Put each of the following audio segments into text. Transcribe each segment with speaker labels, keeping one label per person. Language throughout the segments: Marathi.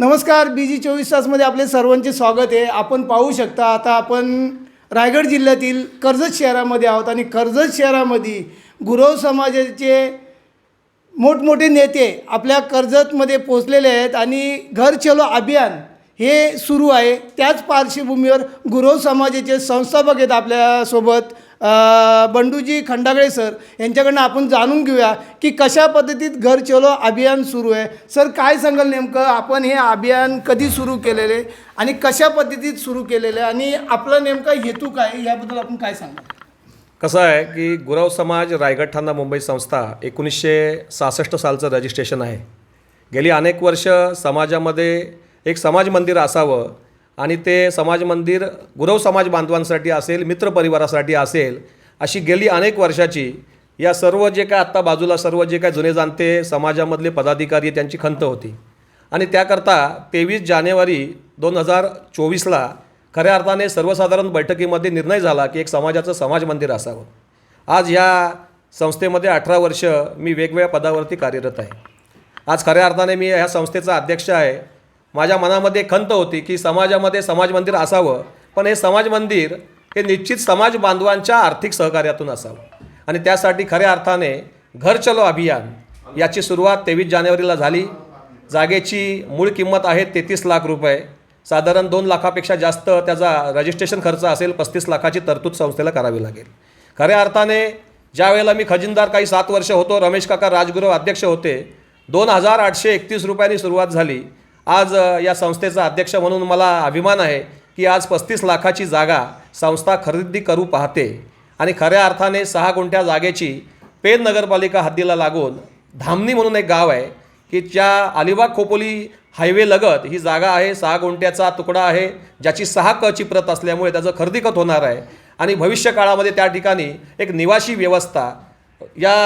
Speaker 1: नमस्कार बी जी चोवीस तासमध्ये आपले सर्वांचे स्वागत आहे. आपण पाहू शकता आता आपण रायगड जिल्ह्यातील कर्जत शहरामध्ये आहोत आणि कर्जत शहरामध्ये गुरव समाजाचे मोठमोठे नेते आपल्या कर्जतमध्ये पोचलेले आहेत आणि घर चलो अभियान हे सुरू आहे. त्याच पार्श्वभूमीवर गुरव समाजाचे संस्थापक आहेत आपल्यासोबत. बंडूजी खंडागळे सर यांच्याकडनं आपण जाणून घेऊया की कशा पद्धतीत घर चलो अभियान सुरू आहे. सर काय सांगाल नेमकं? आपण हे अभियान कधी सुरू केलेले आणि कशा पद्धतीत सुरू केलेलं आहे आणि आपला नेमका हेतू काय याबद्दल आपण काय सांगाल?
Speaker 2: कसं आहे की गुरव समाज रायगड ठाणा मुंबई संस्था एकोणीसशे सहासष्ट सालचं रजिस्ट्रेशन आहे. गेली अनेक वर्ष समाजामध्ये एक समाज मंदिर असावं आणि ते समाज मंदिर गुरव समाज बांधवांसाठी असेल मित्रपरिवारासाठी असेल अशी गेली अनेक वर्षाची या सर्व जे काय आत्ता बाजूला सर्व जे काय जुने जाणते समाजामधले पदाधिकारी त्यांची खंत होती. आणि त्याकरता तेवीस जानेवारी दोन हजार चोवीसला खऱ्या अर्थाने सर्वसाधारण बैठकीमध्ये निर्णय झाला की एक समाजाचं समाज मंदिर असावं. आज ह्या संस्थेमध्ये अठरा वर्ष मी वेगवेगळ्या पदावरती कार्यरत आहे. आज खऱ्या अर्थाने मी ह्या संस्थेचा अध्यक्ष आहे. माझ्या मनामध्ये खंत होती की समाजामध्ये समाज मंदिर असावं पण हे समाज मंदिर हे निश्चित समाज बांधवांच्या आर्थिक सहकार्यातून असावं. आणि त्यासाठी खऱ्या अर्थाने घर चलो अभियान याची सुरुवात तेवीस जानेवारीला झाली. जागेची मूळ किंमत आहे तेहतीस लाख रुपये. साधारण दोन लाखापेक्षा जास्त त्याचा रजिस्ट्रेशन खर्च असेल पस्तीस लाखाची तरतूद संस्थेला करावी लागेल. खऱ्या अर्थाने ज्या वेळेला मी खजिनदार काही सात वर्ष होतो रमेश काका राजगुरू अध्यक्ष होते दोन हजार आठशे एकतीस रुपयांनी सुरुवात झाली. आज या संस्थेचा अध्यक्ष म्हणून मला अभिमान आहे की आज पस्तीस लाखाची जागा संस्था खरेदी करू पाहते आणि खऱ्या अर्थाने सहा गुंठ्या जागेची पेन नगरपालिका हद्दीला लागून धामणी म्हणून एक गाव आहे की ज्या अलिबाग खोपोली हायवे लगत ही जागा आहे सहा गुंठ्याचा तुकडा आहे ज्याची सहा कची प्रत असल्यामुळे त्याचं खरेदी खत होणार आहे आणि भविष्य काळामध्ये त्या ठिकाणी एक निवासी व्यवस्था या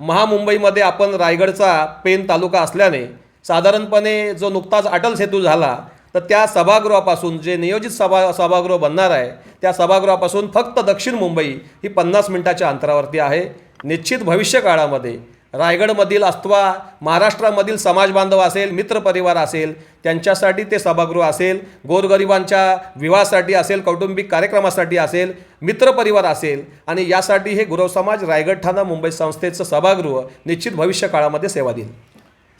Speaker 2: महामुंबईमध्ये आपण रायगडचा पेन तालुका असल्याने साधारणपणे जो नुकताच अटल सेतू झाला तर त्या सभागृहापासून जे नियोजित सभा सभागृह बनणार आहे त्या सभागृहापासून फक्त दक्षिण मुंबई ही पन्नास मिनिटाच्या अंतरावरती आहे. निश्चित भविष्य काळामध्ये रायगडमधील अथवा महाराष्ट्रामधील समाजबांधव असेल मित्रपरिवार असेल त्यांच्यासाठी ते सभागृह असेल गोरगरिबांच्या विवाहासाठी असेल कौटुंबिक कार्यक्रमासाठी असेल मित्रपरिवार असेल आणि यासाठी हे गुरव समाज रायगड ठाणा मुंबई संस्थेचं सभागृह निश्चित भविष्य काळामध्ये सेवा देईल.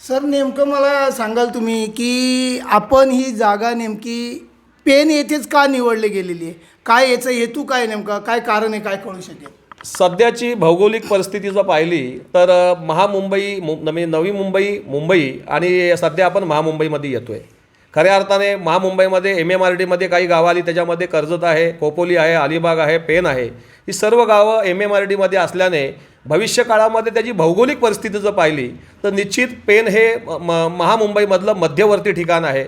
Speaker 1: सर नेमकं मला सांगाल तुम्ही की आपण ही जागा नेमकी पेन येथेच का निवडली गेलेली आहे? काय याचा हेतू काय नेमका? काय कारण आहे? काय कळू शकेल?
Speaker 2: सध्याची भौगोलिक परिस्थिती जर पाहिली तर महामुंबई मु नवी नवी मुंबई मुंबई आणि सध्या आपण महामुंबईमध्ये येतो आहे खऱ्या अर्थाने महामुंबईमध्ये एम एम आर डीमध्ये काही गावं आली त्याच्यामध्ये कर्जत आहे खोपोली आहे अलिबाग आहे पेन आहे. ही सर्व गावं एम एम आर डीमध्ये असल्याने भविष्य काळामध्ये त्याची भौगोलिक परिस्थिती जर पाहिली तर निश्चित पेन हे म म- महामुंबईमधलं मध्यवर्ती ठिकाण आहे.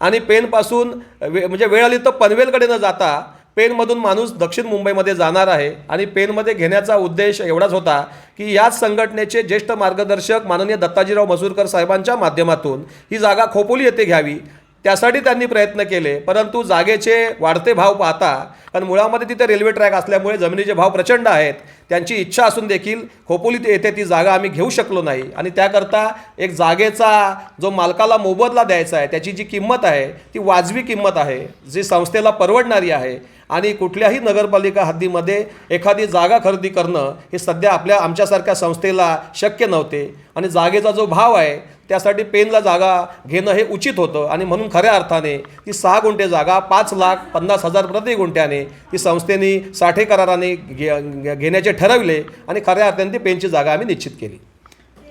Speaker 2: आणि पेनपासून वे म्हणजे वेळ आली तर पनवेलकडे न जाता पेनमधून माणूस दक्षिण मुंबईमध्ये जाणार आहे. आणि पेनमध्ये घेण्याचा उद्देश एवढाच होता की याच संघटनेचे ज्येष्ठ मार्गदर्शक माननीय दत्ताजीराव मसूरकर साहेबांच्या माध्यमातून ही जागा खोपोली येथे घ्यावी. त्यासाठी त्यांनी प्रयत्न केले परंतु जागेचे वाढते भाव पाहता कारण मुळामध्ये तिथे रेल्वे ट्रॅक असल्यामुळे जमिनीचे भाव प्रचंड आहेत त्यांची इच्छा असून देखील खोपोली येथे ती जागा आम्ही घेऊ शकलो नाही. आणि त्याकरता एक जागेचा जो मालकाला मोबदला द्यायचा आहे त्याची जी किंमत आहे ती वाजवी किंमत आहे जी संस्थेला परवडणारी आहे. आणि कुठल्याही नगरपालिका हद्दीमध्ये एखादी जागा खरेदी करणं हे सध्या आपल्या आमच्यासारख्या संस्थेला शक्य नव्हते. आणि जागेचा जो भाव आहे त्यासाठी पेनला जागा घेणं हे उचित होतं. आणि म्हणून खऱ्या अर्थाने ती सहा गुंठे जागा पाच लाख पन्नास हजार प्रति गुंठ्याने ती संस्थेने साठे कराराने घे घेण्याचे ठरवले आणि खऱ्या अर्थाने ती पेनची जागा आम्ही निश्चित केली.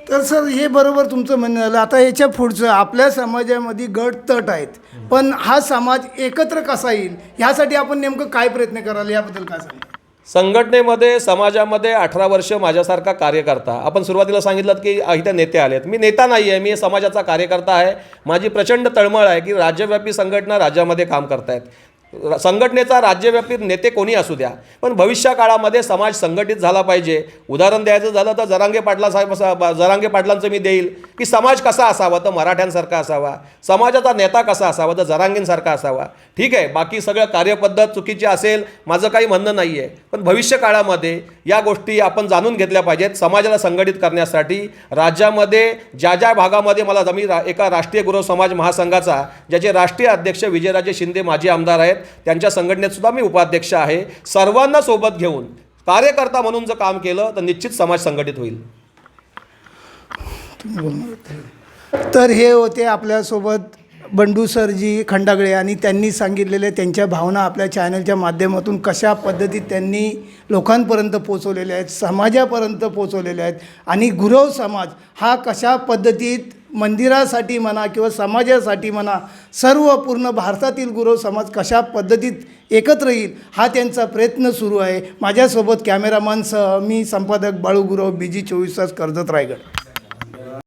Speaker 1: तर सर हे बरोबर तुमचं म्हणणं झालं. आता याच्या पुढचं आपल्या समाजामध्ये गट तट आहेत. पण हा समाज एकत्र कसा येईल? ह्यासाठी आपण नेमकं काय प्रयत्न कराल? याबद्दल काय सांगा
Speaker 2: संघटनेमध्ये समाजामध्ये अठरा वर्ष माझ्यासारखा कार्यकर्ता. आपण सुरुवातीला सांगितलं की इथे नेते आलेत. मी नेता नाही आहे मी समाजाचा कार्यकर्ता आहे. माझी प्रचंड तळमळ आहे की राज्यव्यापी संघटना राज्यामध्ये काम करतायत. संघटनेचा राज्यव्यापी नेते कोणी असू द्या. पण भविष्य काळामध्ये समाज संघटित झाला पाहिजे. उदाहरण द्यायचं झालं तर जरांगे पाटला साहेब जरांगे पाटलांचं मी देईल. की समाज कसा असावा तर मराठ्यांसारखा असावा. समाजाचा नेता कसा असावा तर जरांगींसारखा असावा. ठीक आहे बाकी सगळं कार्यपद्धत चुकीची असेल माझं काही म्हणणं नाही आहे पण भविष्य काळामध्ये या गोष्टी आपण जाणून घेतल्या पाहिजेत समाजाला संघटित करण्यासाठी. राज्यामध्ये ज्या ज्या भागामध्ये मला जमी रा एका राष्ट्रीय गुरु समाज महासंघाचा ज्याचे राष्ट्रीय अध्यक्ष विजयराजे शिंदे माजी आमदार आहेत त्यांच्या संघटनेत सुद्धा मी उपाध्यक्ष आहे. सर्वांना सोबत घेऊन कार्यकर्ता म्हणून जर काम केलं तर निश्चित समाज संघटित होईल.
Speaker 1: तर हे होते आपल्यासोबत बंडू सरजी खंडागळे आणि त्यांनी सांगितलेले त्यांच्या भावना आपल्या चॅनलच्या माध्यमातून कशा पद्धतीत त्यांनी लोकांपर्यंत पोचवलेल्या आहेत समाजापर्यंत पोचवलेल्या आहेत आणि गुरव समाज हा कशा पद्धतीत मंदिरासाठी म्हणा किंवा समाजासाठी म्हणा सर्व पूर्ण भारतातील गुरव समाज कशा पद्धतीत एकत्र येईल हा त्यांचा प्रयत्न सुरू आहे. माझ्यासोबत कॅमेरामॅनसह मी संपादक बाळू गुरव बी जी चोवीस तास कर्जत रायगड.